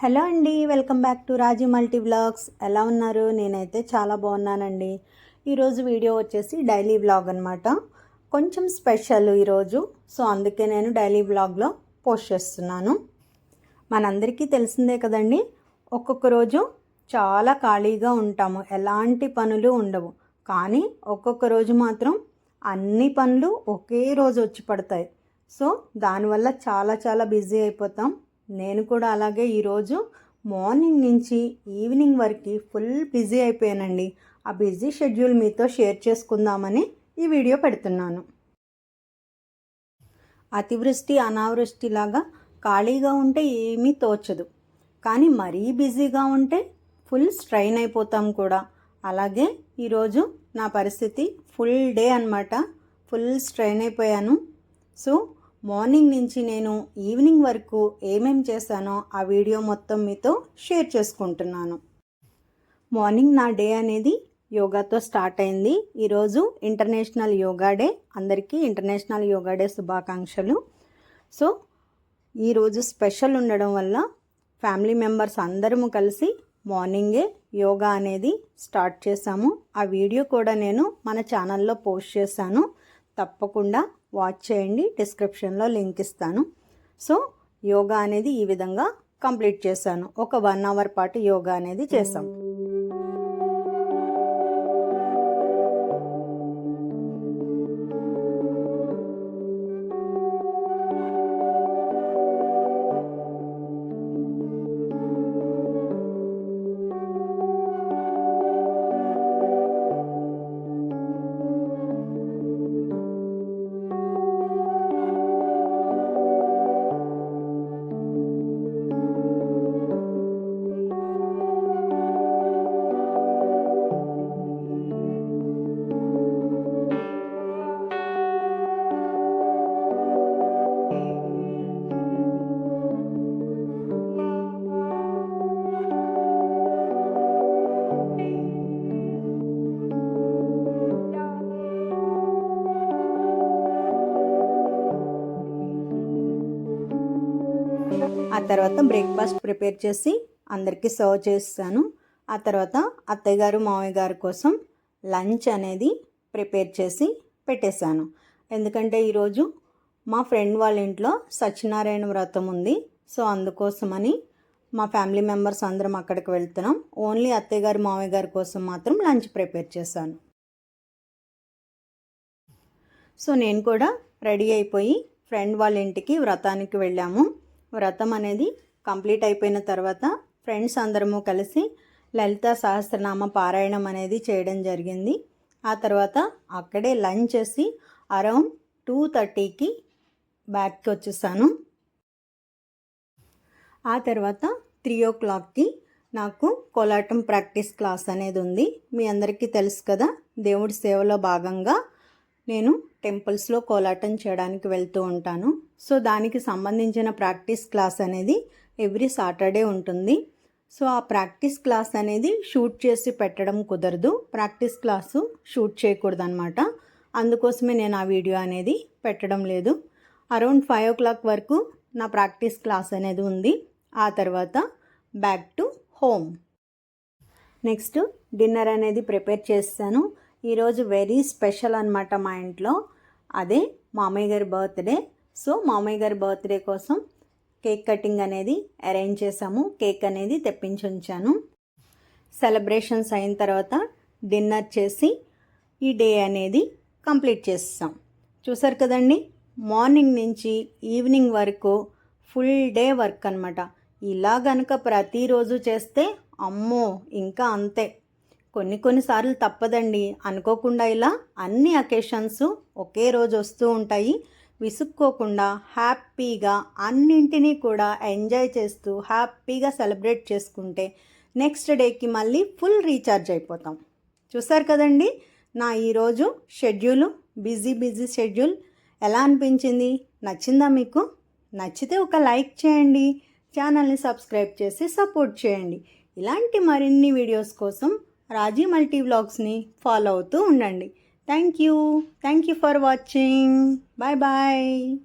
Hello అండి welcome back to Raju multi vlogs. ఎలా ఉన్నారు? నేనైతే చాలా బాగున్నానండి. ఈరోజు వీడియో వచ్చేసి డైలీ వ్లాగ్ అనమాట కొంచెం స్పెషల్ ఈరోజు సో అందుకే నేను డైలీ వ్లాగ్లో పోస్ట్ చేస్తున్నాను. మనందరికీ తెలిసిందే కదండి ఒక్కొక్క రోజు చాలా ఖాళీగా ఉంటాము ఎలాంటి పనులు ఉండవు. కానీ ఒక్కొక్క రోజు మాత్రం అన్ని పనులు ఒకే రోజు వచ్చి పడతాయి. సో దానివల్ల చాలా చాలా బిజీ అయిపోతాం. నేను కూడా అలాగే ఈరోజు మార్నింగ్ నుంచి ఈవినింగ్ వరకు ఫుల్ బిజీ అయిపోయానండి. ఆ బిజీ షెడ్యూల్ మీతో షేర్ చేసుకుందామని ఈ వీడియో పెడుతున్నాను. అతివృష్టి అనావృష్టి లాగా ఖాళీగా ఉంటే ఏమీ తోచదు. కానీ మరీ బిజీగా ఉంటే ఫుల్ స్ట్రైన్ అయిపోతాం కూడా. అలాగే ఈరోజు నా పరిస్థితి ఫుల్ డే అనమాట ఫుల్ స్ట్రైన్ అయిపోయాను. సో మార్నింగ్ నుంచి నేను ఈవినింగ్ వరకు ఏమేం చేశానో ఆ వీడియో మొత్తం మీతో షేర్ చేసుకుంటున్నాను. మార్నింగ్ నా డే అనేది యోగాతో స్టార్ట్ అయింది. ఈరోజు ఇంటర్నేషనల్ యోగా డే. అందరికీ ఇంటర్నేషనల్ యోగా డే శుభాకాంక్షలు. సో ఈరోజు స్పెషల్ ఉండడం వల్ల ఫ్యామిలీ మెంబర్స్ అందరము కలిసి మార్నింగే యోగా అనేది స్టార్ట్ చేశాము. ఆ వీడియో కూడా నేను మన ఛానల్లో పోస్ట్ చేశాను. తప్పకుండా వాచ్ చేయండి డిస్క్రిప్షన్లో లింక్ ఇస్తాను. సో యోగా అనేది ఈ విధంగా కంప్లీట్ చేశాను. ఒక వన్ అవర్ పాటు యోగా అనేది చేసాం ఆ తర్వాత బ్రేక్ఫాస్ట్ ప్రిపేర్ చేసి అందరికీ సర్వ్ చేస్తాను. ఆ తర్వాత అత్తయ్య గారు మామయ్య గారి కోసం లంచ్ అనేది ప్రిపేర్ చేసి పెట్టేశాను. ఎందుకంటే ఈరోజు మా ఫ్రెండ్ వాళ్ళ ఇంట్లో సత్యనారాయణ వ్రతం ఉంది. సో అందుకోసమని మా ఫ్యామిలీ మెంబర్స్ అందరం అక్కడికి వెళ్తున్నాం. ఓన్లీ అత్తయ్య గారు మామయ్య గారి కోసం మాత్రం లంచ్ ప్రిపేర్ చేశాను. సో నేను కూడా రెడీ అయిపోయి ఫ్రెండ్ వాళ్ళ ఇంటికి వ్రతానికి వెళ్ళాము. వ్రతం అనేది కంప్లీట్ అయిపోయిన తర్వాత ఫ్రెండ్స్ అందరము కలిసి లలిత సహస్రనామ పారాయణం అనేది చేయడం జరిగింది. ఆ తర్వాత అక్కడే లంచ్ చేసి అరౌండ్ టూ థర్టీకి బ్యాక్కి వచ్చేసాను. ఆ తర్వాత త్రీ ఓ క్లాక్కి నాకు కోలాటం ప్రాక్టీస్ క్లాస్ అనేది ఉంది. మీ అందరికీ తెలుసు కదా దేవుడి సేవలో భాగంగా నేను టెంపుల్స్లో కోలాటం చేయడానికి వెళ్తూ ఉంటాను. సో దానికి సంబంధించిన ప్రాక్టీస్ క్లాస్ అనేది ఎవ్రీ సాటర్డే ఉంటుంది. సో ఆ ప్రాక్టీస్ క్లాస్ అనేది షూట్ చేసి పెట్టడం కుదరదు. ప్రాక్టీస్ క్లాసు షూట్ చేయకూడదు అనమాట అందుకోసమే నేను ఆ వీడియో అనేది పెట్టడం లేదు. అరౌండ్ ఫైవ్ ఓ క్లాక్ వరకు నా ప్రాక్టీస్ క్లాస్ అనేది ఉంది. ఆ తర్వాత back to home. Next dinner అనేది ప్రిపేర్ చేస్తాను. ఈరోజు వెరీ స్పెషల్ అనమాట మా ఇంట్లో. అదే మామయ్య గారి బర్త్డే. సో మామయ్య గారి బర్త్డే కోసం కేక్ కటింగ్ అనేది అరేంజ్ చేసాము కేక్ అనేది తెప్పించి ఉంచాను. సెలబ్రేషన్స్ అయిన తర్వాత డిన్నర్ చేసి ఈ డే అనేది కంప్లీట్ చేస్తాం. చూసారు కదండి? మార్నింగ్ నుంచి ఈవినింగ్ వరకు ఫుల్ డే వర్క్ అనమాట ఇలా గనక ప్రతిరోజు చేస్తే అమ్మో ఇంకా అంతే. కొన్ని కొన్నిసార్లు తప్పదండి. అనుకోకుండా ఇలా అన్ని అకేషన్స్ ఒకే రోజు వస్తూ ఉంటాయి. విసుక్కోకుండా హ్యాపీగా అన్నింటినీ కూడా ఎంజాయ్ చేస్తూ హ్యాపీగా సెలబ్రేట్ చేసుకుంటే నెక్స్ట్ డేకి మళ్ళీ ఫుల్ రీఛార్జ్ అయిపోతాం. చూసారు కదండి? నా ఈరోజు షెడ్యూల్ బిజీ బిజీ షెడ్యూల్ ఎలా అనిపించింది? నచ్చిందా మీకు? నచ్చితే ఒక లైక్ చేయండి. ఛానల్ని సబ్స్క్రైబ్ చేసి సపోర్ట్ చేయండి. ఇలాంటి మరిన్ని వీడియోస్ కోసం రాజీ మల్టీ వ్లాగ్స్ని ఫాలో అవుతూ ఉండండి. Thank you. Thank you for watching. Bye bye.